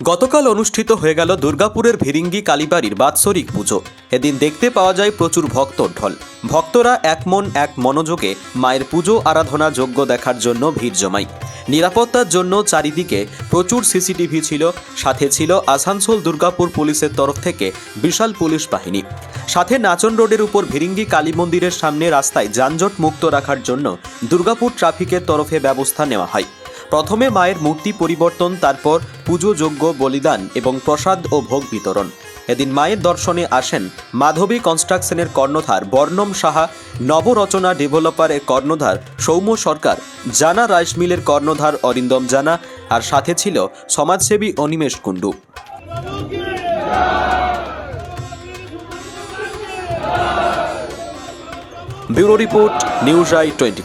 গতকাল অনুষ্ঠিত হয়ে গেল দুর্গাপুরের ভিরিঙ্গি কালীবাড়ির বাৎসরিক পুজো। এদিন দেখতে পাওয়া যায় প্রচুর ভক্তর ঢল। ভক্তরা এক মন এক মনোযোগে মায়ের পুজো আরাধনা যোগ্য দেখার জন্য ভিড় জমায়। নিরাপত্তার জন্য চারিদিকে প্রচুর সিসিটিভি ছিল, সাথে ছিল আসানসোল দুর্গাপুর পুলিশের তরফ থেকে বিশাল পুলিশ বাহিনী। সাথে নাচন রোডের উপর ভিরিঙ্গি কালী মন্দিরের সামনে রাস্তায় যানজট মুক্ত রাখার জন্য দুর্গাপুর ট্রাফিকের তরফে ব্যবস্থা নেওয়া হয়। প্রথমে মায়ের মূর্তি পরিবর্তন, তারপর পুজো যজ্ঞ বলিদান এবং প্রসাদ ও ভোগ বিতরণ। এদিন মায়ের দর্শনে আসেন মাধবী কনস্ট্রাকশনের কর্ণধার বর্ণম সাহা, নবরচনা ডেভেলপারের কর্ণধার সৌম্য সরকার, জানা রাইস মিলের কর্ণধার অরিন্দম জানা, আর সাথে ছিল সমাজসেবী Animesh Kundu. Bureau report, news I twenty